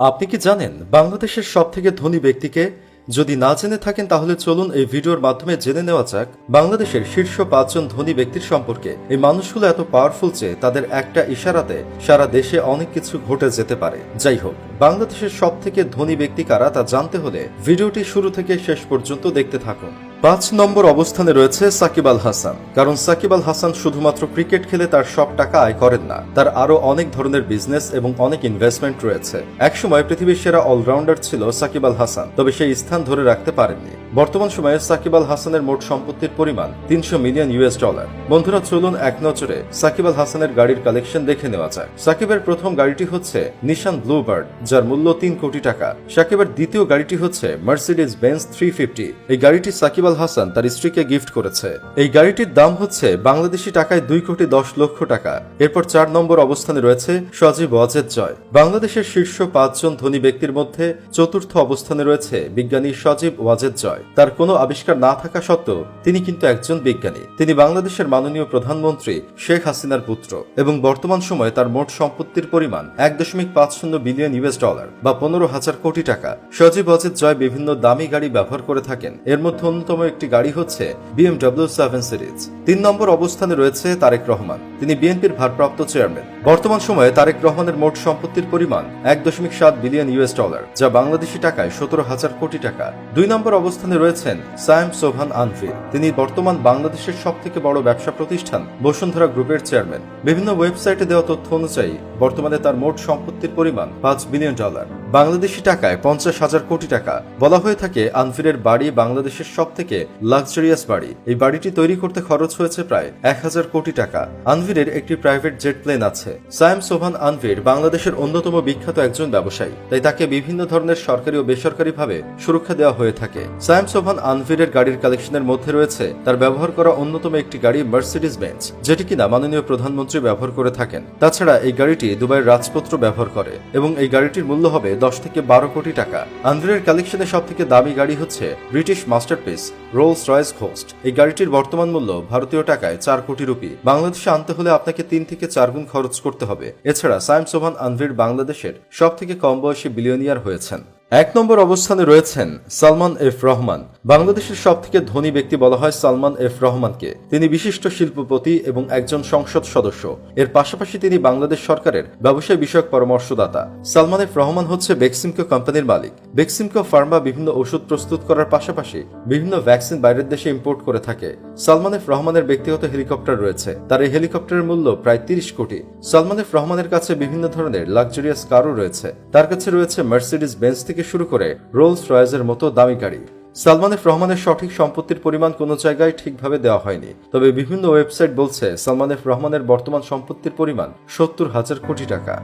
আপনি কি জানেন, বাংলাদেশের সব থেকে ধনী ব্যক্তিকে যদি না জেনে থাকেন, তাহলে চলুন এই ভিডিওর মাধ্যমে জেনে নেওয়া যাক বাংলাদেশের শীর্ষ পাঁচজন ধনী ব্যক্তির সম্পর্কে। এই মানুষগুলো এত পাওয়ারফুল যে তাদের একটা ইশারাতে সারা দেশে অনেক কিছু ঘটে যেতে পারে। যাই হোক, বাংলাদেশের সব থেকে ধনী ব্যক্তি কারা তা জানতে হলে ভিডিওটি শুরু থেকে শেষ পর্যন্ত দেখতে থাকুন। পাঁচ নম্বর অবস্থানে রয়েছে সাকিব আল হাসান। কারণ সাকিব আল হাসান শুধুমাত্র ক্রিকেট খেলে তার সব টাকা আয় করেন না, তার আরও অনেক ধরনের বিজনেস এবং অনেক ইনভেস্টমেন্ট রয়েছে। একসময় পৃথিবীর সেরা অলরাউন্ডার ছিল সাকিব আল হাসান, তবে সেই স্থান ধরে রাখতে পারেননি। বর্তমান সময়ে সাকিব আল হাসানের মোট সম্পত্তির পরিমাণ তিনশো মিলিয়ন ইউএস ডলার বন্ধুরা, চলুন এক নজরে সাকিব আল হাসানের গাড়ির কালেকশন দেখে নেওয়া যায় সাকিবের প্রথম গাড়িটি হচ্ছে নিশান ব্লুবার্ড যার মূল্য তিন কোটি টাকা। সাকিবের দ্বিতীয় গাড়িটি হচ্ছে মার্সিডিজ বেঞ্চ থ্রি ফিফটি এই গাড়িটি সাকিব আল হাসান তার স্ত্রীকে গিফট করেছে। এই গাড়িটির দাম হচ্ছে বাংলাদেশি টাকায় দুই কোটি দশ লক্ষ টাকা। এরপর চার নম্বর অবস্থানে রয়েছে সজীব ওয়াজেদ জয়। বাংলাদেশের শীর্ষ পাঁচজন ধনী ব্যক্তির মধ্যে চতুর্থ অবস্থানে রয়েছে বিজ্ঞানী সজীব ওয়াজেদ জয়। তার কোনো আবিষ্কার না থাকা সত্ত্বেও তিনি কিন্তু একজন বিজ্ঞানী। তিনি বাংলাদেশের মাননীয় প্রধানমন্ত্রী শেখ হাসিনার পুত্র এবং বর্তমান সময়ে তার মোট সম্পত্তির পরিমাণ এক দশমিক পাঁচ শূন্য বিলিয়ন ইউএস ডলার বা পনেরো হাজার কোটি টাকা। সজীব অজিত জয় বিভিন্ন দামি গাড়ি ব্যবহার করে থাকেন। এর মধ্যে অন্যতম একটি গাড়ি হচ্ছে বিএমডব্লিউ সেভেন সিরিজ তিন নম্বর অবস্থানে রয়েছে তারেক রহমান। তিনি বিএনপির ভারপ্রাপ্ত চেয়ারম্যান বর্তমান সময়ে তারেক রহমানের মোট সম্পত্তির পরিমাণ এক দশমিক সাত বিলিয়ন ইউএস ডলার যা বাংলাদেশি টাকায় সতেরো হাজার কোটি টাকা। দুই নম্বর অবস্থানে রয়েছেন সায়েম সোভান আনফি। তিনি বর্তমান বাংলাদেশের সব থেকে বড় ব্যবসা প্রতিষ্ঠান বসুন্ধরা গ্রুপের চেয়ারম্যান বিভিন্ন ওয়েবসাইটে দেওয়া তথ্য অনুযায়ী বর্তমানে তার মোট সম্পত্তির পরিমাণ পাঁচ বিলিয়ন ডলার বাংলাদেশি টাকায় পঞ্চাশ হাজার কোটি টাকা। বলা হয়ে থাকে, আনফিরের বাড়ি বাংলাদেশের সব থেকে লাক্সারিয়াস বাড়ি। এই বাড়িটি তৈরি করতে খরচ হয়েছে প্রায় এক হাজার কোটি টাকা। আনভিরের একটি প্রাইভেট জেট প্লেন আছে। সায়েম সোভান আনভির বাংলাদেশের অন্যতম বিখ্যাত একজন ব্যবসায়ী। তাই তাকে বিভিন্ন ধরনের সরকারি ও বেসরকারি ভাবে সুরক্ষা দেওয়া হয়ে থাকে। সায়েম সোভান আনভিরের গাড়ির কালেকশনের মধ্যে রয়েছে তার ব্যবহার করা অন্যতম একটি গাড়ি মার্সিডিস বেঞ্চ যেটি কিনা মাননীয় প্রধানমন্ত্রী ব্যবহার করে থাকেন। তাছাড়া এই গাড়িটি দুবাইয়ের রাজপত্র ব্যবহার করে এবং এই গাড়িটির মূল্য হবে দশ থেকে বারো কোটি টাকা। আন্দ্রের কালেকশনে সব থেকে দামি গাড়ি হচ্ছে British masterpiece Rolls Royce Ghost এই গাড়িটির বর্তমান মূল্য ভারতীয় টাকায় চার কোটি রুপি। বাংলাদেশে আনতে হলে আপনাকে তিন থেকে চার গুণ খরচ করতে হবে। এছাড়া সায়েম সোভান আনভির বাংলাদেশের সব থেকে কম বয়সী বিলিয়নিয়ার হয়েছেন। এক নম্বর অবস্থানে রয়েছেন সালমান এফ রহমান। বাংলাদেশের সব থেকে ধনী ব্যক্তি বলা হয় সালমান এফ রহমানকে। তিনি বিশিষ্ট শিল্পপতি এবং একজন সংসদ সদস্য। এর পাশাপাশি তিনি বাংলাদেশ সরকারের ব্যবসায় বিষয়ক পরামর্শদাতা। সালমান এফ রহমান হচ্ছে বেক্সিমকো কোম্পানির মালিক। বেক্সিমকো ফার্মা বিভিন্ন ওষুধ প্রস্তুত করার পাশাপাশি বিভিন্ন ভ্যাকসিন বাইরের দেশে ইম্পোর্ট করে থাকে। সালমান এফ রহমানের ব্যক্তিগত হেলিকপ্টার রয়েছে। তার এই হেলিকপ্টারের মূল্য প্রায় তিরিশ কোটি। সালমান এফ রহমানের কাছে বিভিন্ন ধরনের লাক্সারিয়াস কারও রয়েছে। তার কাছে রয়েছে মার্সিডিজ বেঞ্চ থেকে শুরু করে রোলস রয়েজের মতো দামি গাড়ি সালমান রহমানের সঠিক সম্পত্তির পরিমাণ কোনো জায়গায় ঠিকভাবে দেওয়া হয়নি। তবে বিভিন্ন ওয়েবসাইট বলছে সালমান রহমানের বর্তমান সম্পত্তির পরিমাণ সত্তর হাজার কোটি টাকা।